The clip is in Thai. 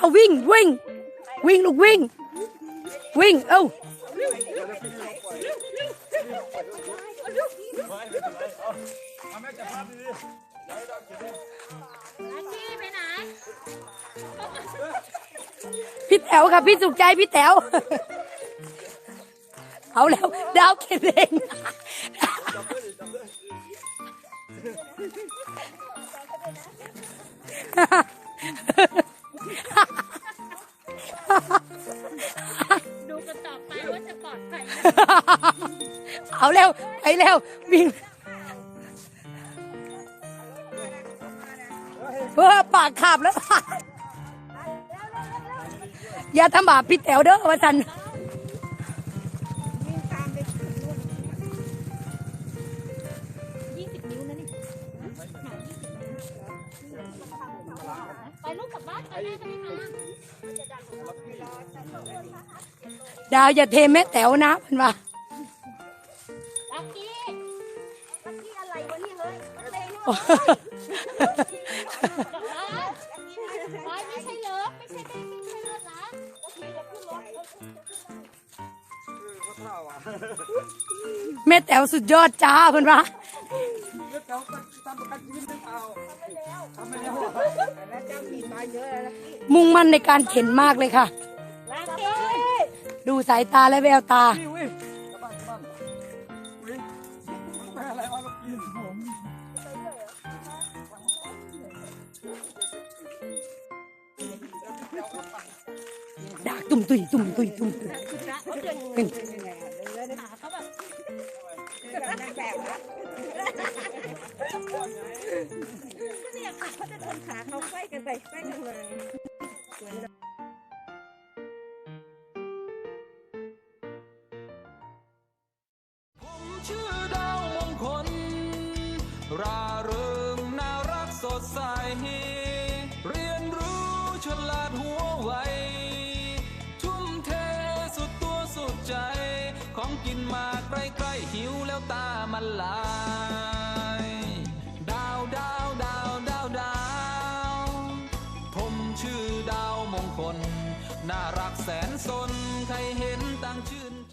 เอาวิ่งวิ่ง วิ่งลูกวิ่ง วิ่งเอ้าพี่แต๋วค่ะพี่สุขใจพี่แต๋วเอาแล้วดาวเข็นเอง ดูกันต่อไปว่าจะปลอดภัยไหมเอาแล้วไปแล้ววิ่งเพื่อปากขาบแล้ว อย่าทำบาปพี่แต๋วเด้อว่าสันยี่สิบนิ้วนะนี่ ไปลูกกลับบ้านไปแม่จะไม่มาดาวอย่าเทแม่แต๋วนะเพันว่าลักกี้อะไรวะนี่เฮ้ยอะไรเนาะกลับบ้านไปไม่ใช่เลิฟไม่ใช่แม่ไม่ใช่เลิฟนะแม่แต๋วสุดยอดจ้าเพันว่ามุ่งมั่นในการเข็นมากเลยค่ะลักกี้ดูสายตาและแววตาดากตุ่มตุยตุ่มตุยตุ่มตุยเป็นเขาแบบ เนี่ยค่ะเขาจะทนขาเขาไขว้กันไปไขว้กันมาผมชื่อดาวมงคล ราเริงน่ารักสดใส เรียนรู้ฉลาดหัวไว ของกินมาใกล้ๆหิวแล้วตามันลายดาวดาวดาวดาวดาวผมชื่อดาวมงคล น่ารักแสนสน ใครเห็นตั้งชื่อ